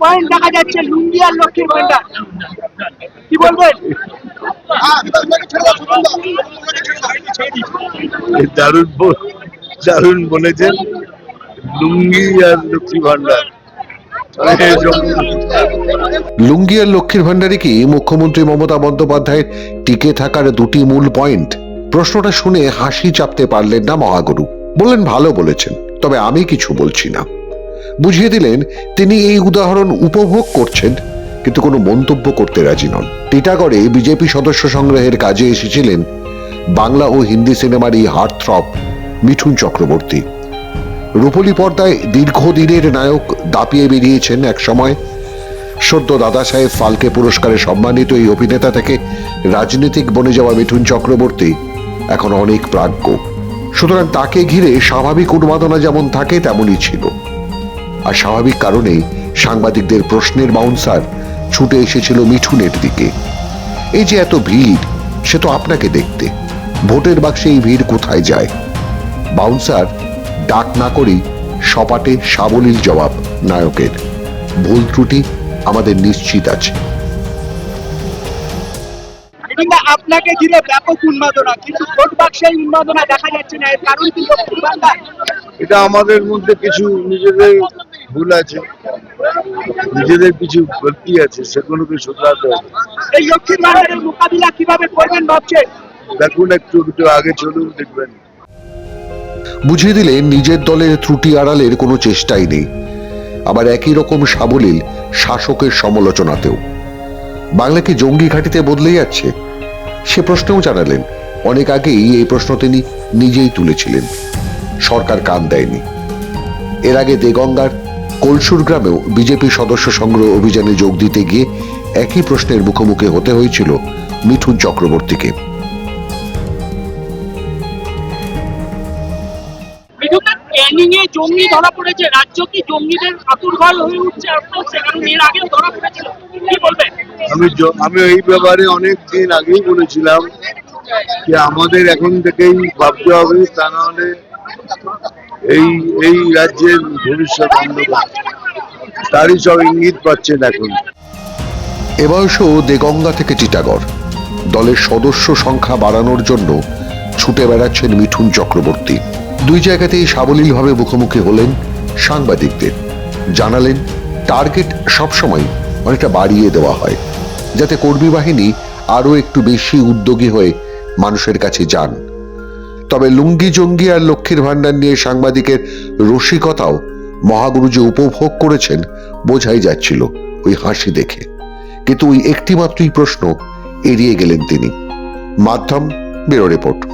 Point দেখা যাচ্ছে লুঙ্গি আর লক্ষ্মীর ভান্ডার কি বলবেন? দারুণ দারুণ বলেছেন লুঙ্গি আর লক্ষ্মী ভান্ডার লুঙ্গি আর লক্ষ্মীর ভান্ডারে কি মুখ্যমন্ত্রী মমতা বন্দ্যোপাধ্যায়ের টিকে থাকার দুটি মূল পয়েন্ট? প্রশ্নটা শুনে হাসি চাপতে পারলেন না মহাগুরু। বললেন ভালো বলেছেন তবে আমি কিছু বলছি না। বুঝিয়ে দিলেন, তিনি এই উদাহরণ উপভোগ করছেন, কিন্তু কোনো মন্তব্য করতে রাজি নন। টিটাগড়ে বিজেপি সদস্য সংগ্রহের কাজে এসেছিলেন বাংলা ও হিন্দি সিনেমার এই হার্টথ্রব মিঠুন চক্রবর্তী। রূপলী পর্দায় দীর্ঘদিনের নায়ক দাপিয়ে বেরিয়েছেন এক সময় সদ্য দাদা সাহেব ফালকে পুরস্কারে সম্মানিত এই অভিনেতা থেকে রাজনীতিক বনে যাওয়া মিঠুন চক্রবর্তী এখন অনেক প্রাজ্ঞ। সুতরাং তাকে ঘিরে স্বাভাবিক উন্মাদনা যেমন থাকে, তেমনই ছিল। আর স্বাভাবিক কারণেই সাংবাদিকদের প্রশ্নের বাউন্সার ছুটে এসেছিল মিঠুনের দিকে। এই যে এত ভিড় সে তো আপনাকে দেখতে। ভোটের বাক্সে এই ভিড় কোথায় যায়? বাউন্সার ডাক না করেই সপাটে সাবলীল জবাব নায়কের। ভুল ত্রুটি আমাদের নিশ্চিত আছে। আপনাকে ঘিরে ব্যাপক উন্মাদনা কিন্তু ভোট বাক্সে উন্মাদনা দেখা যাচ্ছে না এর কারণ কি? এটা আমাদের মধ্যে কিছু নিজেদের ভুল আছে। নিজেদের কিছু গলতি আছে সেগুলোকে শুধরাতে হবে। এই লক্ষ্মীর মোকাবিলা কীভাবে করবেন ভাবছেন? দেখুন একটু একটু আগে চলুন দেখবেন। বুঝিয়ে দিলেন নিজের দলের ত্রুটি আড়ালের কোনো চেষ্টাই নেই। আবার একই রকম সাবলীল শাসকের সমালোচনাতেও। বাংলা কি জঙ্গি ঘাটিতে বদলে যাচ্ছে? সে প্রশ্নও জানালেন। অনেক আগেই এই প্রশ্ন তিনি নিজেই তুলেছিলেন। সরকার কান দেয়নি। এর আগে দেগঙ্গার কলসুর গ্রামেও বিজেপি সদস্য সংগ্রহ অভিযানে যোগ দিতে গিয়ে একই প্রশ্নের মুখোমুখি হতে হয়েছিল মিঠুন চক্রবর্তীকে। বিদ্যুতের এ জঙ্গি ধরা পড়েছে। রাজ্য কি জঙ্গিদের আতুরঘর হয়ে উঠছে? আস্তে আস্তে কারণ এর আগেও ধরা পড়েছিল। কি বলবেন? আমি আমি এই ব্যাপারে অনেক দিন আগেই বলেছিলাম যে আমাদের এখন থেকেই ভাবতে হবে তা নাহলে এই এই রাজ্যের ভবিষ্যৎ অন্ধকার। তারই সব ইঙ্গিত পাচ্ছেন এখন। এ বয়সেও দেগঙ্গা থেকে টিটাগড়। দলের সদস্য সংখ্যা বাড়ানোর জন্য ছুটে বেড়াচ্ছেন মিঠুন চক্রবর্তী। দুই জায়গাতেই সাবলীলভাবে মুখোমুখি হলেন সাংবাদিকদের। জানালেন, টার্গেট সবসময় অনেকটা বাড়িয়ে দেওয়া হয়, যাতে কর্মী বাহিনী আরও একটু বেশি উদ্যোগী হয়ে মানুষের কাছে যান। তবে লুঙ্গি জঙ্গি আর লক্ষ্মীর ভাণ্ডার নিয়ে সাংবাদিকের রসিকতাও মহাগুরু যে উপভোগ করেছেন বোঝাই যাচ্ছিল ওই হাসি দেখে। কিন্তু ওই একটি মাত্রই প্রশ্ন এড়িয়ে গেলেন তিনি। মাধ্যম, ব্যুরো রিপোর্ট।